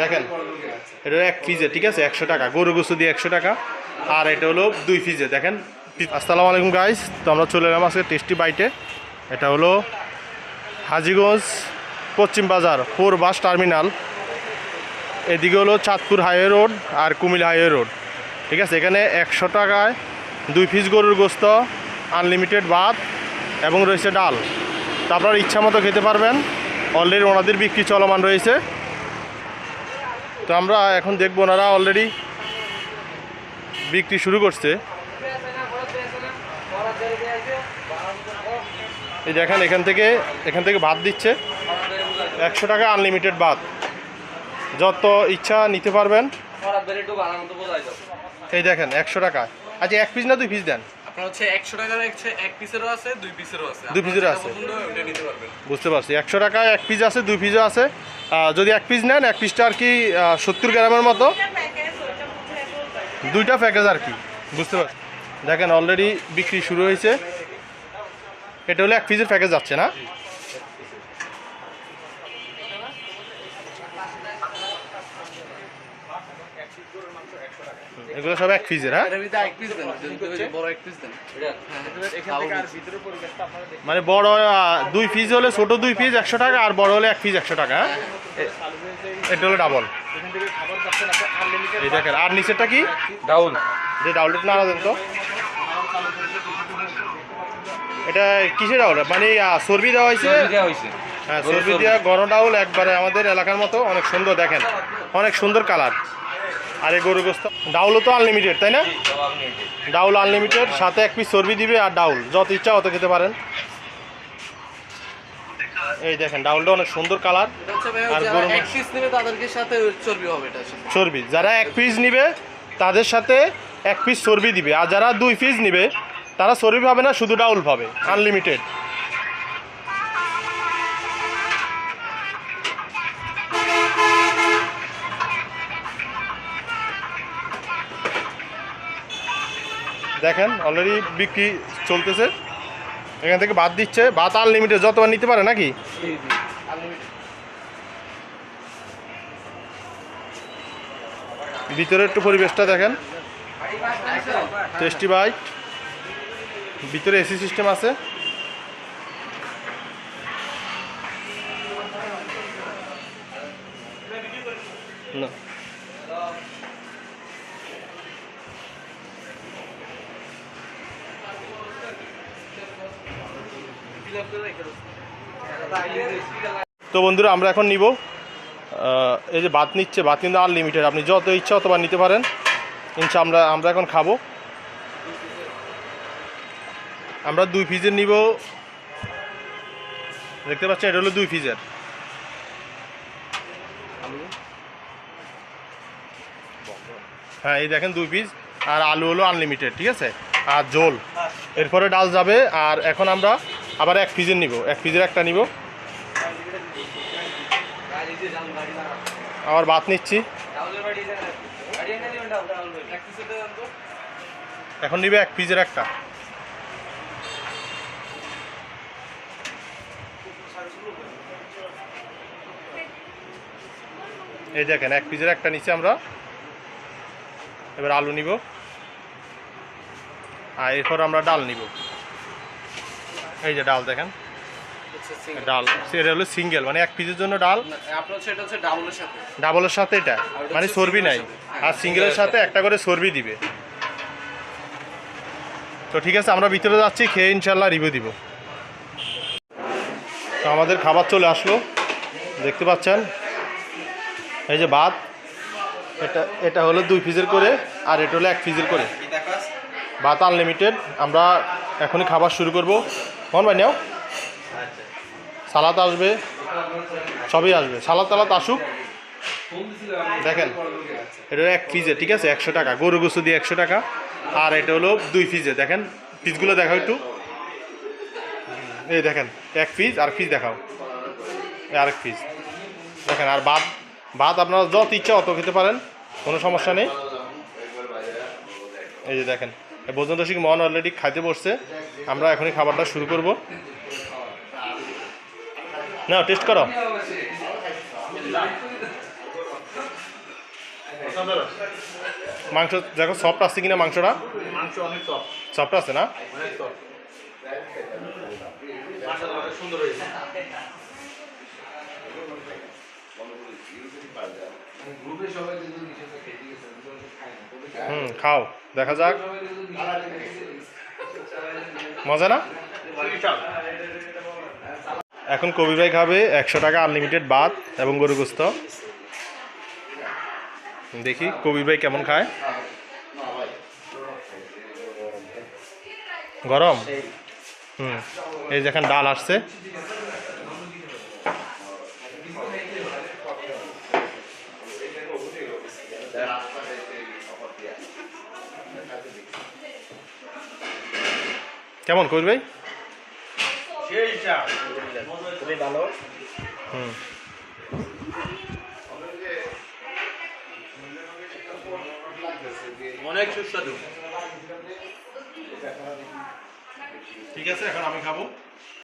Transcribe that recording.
দেখেন, এটা এক পিজে ঠিক আছে? একশো টাকা। গরু গোসু দিয়ে একশো টাকা। আর এটা হলো দুই পিজে দেখেন? আসসালামু আলাইকুম গাইস তো আমরা চলে এলাম আজকে টেস্টি বাইটে এটা হলো হাজিগঞ্জ পশ্চিম বাজার, ফোর বাস টার্মিনাল। এদিকে হলো চাঁদপুর হাইওয়ে রোড আর কুমিল্লা হাইওয়ে রোড। ঠিক আছে? এখানে একশো টাকায় দুই পিস গরুর গোস্ত আনলিমিটেড ভাত এবং রয়েছে ডাল। তা আপনার ইচ্ছা মতো খেতে পারবেন। অলরেডি ওনাদের বিক্রি চলমান রয়েছে। তো আমরা এখন দেখব ওনারা অলরেডি বিক্রি শুরু করছে। এই দেখেন, এখান থেকে এখান থেকে ভাত দিচ্ছে। একশো টাকা আনলিমিটেড ভাত। যত ইচ্ছা নিতে পারবেন। এই দেখেন, একশো টাকা আচ্ছা এক পিস না দুই পিস দেন? আপনার হচ্ছে একশো টাকার হচ্ছে এক পিসেরও আছে দুই পিসেরও আছে। দুই পিসেরও আছে। যেটা পছন্দ ওইটা নিতে পারবেন। বুঝতে পারছি। একশো টাকায় এক পিস আছে দুই পিসও আছে। যদি এক পিস নেন এক পিসটা আর কি সত্তর গ্রামের মতো। দুইটা প্যাকেজ আর কি। বুঝতে পারছি। দেখেন অলরেডি বিক্রি শুরু হয়েছে। এটা হলো এক পিসের প্যাকেজ যাচ্ছে না? এগুলো সব এক পিসের হ্যাঁ? এটার ভিতরে এক পিস দেন যদি বড় এক পিস দেন। মানে বড় দুই পিস হলে ছোট দুই পিস একশো টাকা আর বড় হলে এক পিস একশো টাকা হ্যাঁ? এটা হলো ডাবল এই দেখেন আর নিচেরটা কি? ডাউন যে ডাউলটা না দেন তো। এটা কিসের ডাউল? মানে চর্বি দেওয়া হয়েছে? হ্যাঁ চর্বি দেওয়া গরম ডাউল একবারে আমাদের এলাকার মতো অনেক সুন্দর দেখেন। অনেক সুন্দর কালার। আর এই গরু গোস্ত। ডাউলও তো আনলিমিটেড তাই না? ডাউল আনলিমিটেড সাথে এক পিস চর্বি দিবে আর ডাউল। যত ইচ্ছা অত খেতে পারেন। এই দেখেন ডাউলটা অনেক সুন্দর কালার আর গরু এক পিস নেবে তাদেরকে সাথে চর্বি হবে এটা চর্বি। যারা এক পিস নিবে তাদের সাথে এক পিস চর্বি দিবে। আর যারা দুই পিস নিবে তারা চর্বি পাবে না শুধু ডাউল পাবে। আনলিমিটেড দেখেন অলরেডি বিক্রি চলতেছে। এখান থেকে ভাত দিচ্ছে। ভাত আনলিমিটেড যতবার নিতে পারে নাকি? ভিতরে একটু পরিবেশটা দেখেন। Tasty bite. ভিতরে এসি সিস্টেম আছে। না। তো বন্ধুরা, আমরা এখন নিব এই যে ভাত নিচ্ছে ভাত কিন্তু আনলিমিটেড আপনি যত ইচ্ছা অতবার নিতে পারেন। ইনশা আমরা আমরা এখন খাব। আমরা দুই পিসের নিব। দেখতে পাচ্ছেন, এটা হলো দুই পিসের হ্যাঁ এই দেখেন দুই পিস আর আলু হলো আনলিমিটেড ঠিক আছে? আর জোল এরপরে ডাল যাবে। আর এখন আমরা আবার এক পিসের নিব, এক পিসের একটা নিব। আবার ভাত নিচ্ছি। এখন নিবে এক পিসের একটা। এই দেখেন, এক পিসের একটা নিচে আমরা। এবার আলু নিব। আর এরপর আমরা ডাল নিব। এই যে ডাল দেখেন। ডাল। হলো সিঙ্গেল মানে এক পিসের জন্য ডাল। ডাবলের সাথে। এটা। মানে নাই। আর সিঙ্গেলের সাথে একটা করে দিবে। তো ঠিক আছে আমরা ভিতরে যাচ্ছি খেয়ে ইনশাল্লাহ রিভিউ দিব। তো আমাদের খাবার চলে আসলো। দেখতে পাচ্ছেন? এই যে ভাত। এটা এটা হলো দুই পিসের করে আর এটা হলো এক পিসের করে। ভাত আনলিমিটেড আমরা এখনই খাবার শুরু করব। মন ভাই, নাও। সালাদ আসবে, সবই আসবে। সালাদ তালাদ আসুক। দেখেন, এটা এক পিসে ঠিক আছে? একশো টাকা। গরু গোসু দিয়ে একশো টাকা। আর এটা হলো দুই পিসে দেখেন পিসগুলো দেখাও একটু। এই দেখেন, এক পিস আর পিস দেখাও। আরেক পিস দেখেন, আর ভাত ভাত আপনারা যত ইচ্ছা অত খেতে পারেন। কোনো সমস্যা নেই। এই যে দেখেন ভোজন রসিক মন অলরেডি খাইতে বসছে। আমরা এখনই খাবারটা শুরু করব। না টেস্ট করো। মাংস দেখো সফট আছে কিনা মাংসটা? সফট আছে না? সুন্দর হুম খাও দেখা যাক। মজা না? এখন কবি ভাই খাবে একশো টাকা আনলিমিটেড ভাত এবং গরু গুস্ত। দেখি কবি ভাই কেমন খায়? গরম? হুম এই যেখানে ডাল আসছে। কেমন কবির ভাই? হুম। অনেক সুস্বাদু। ঠিক আছে এখন আমি খাব।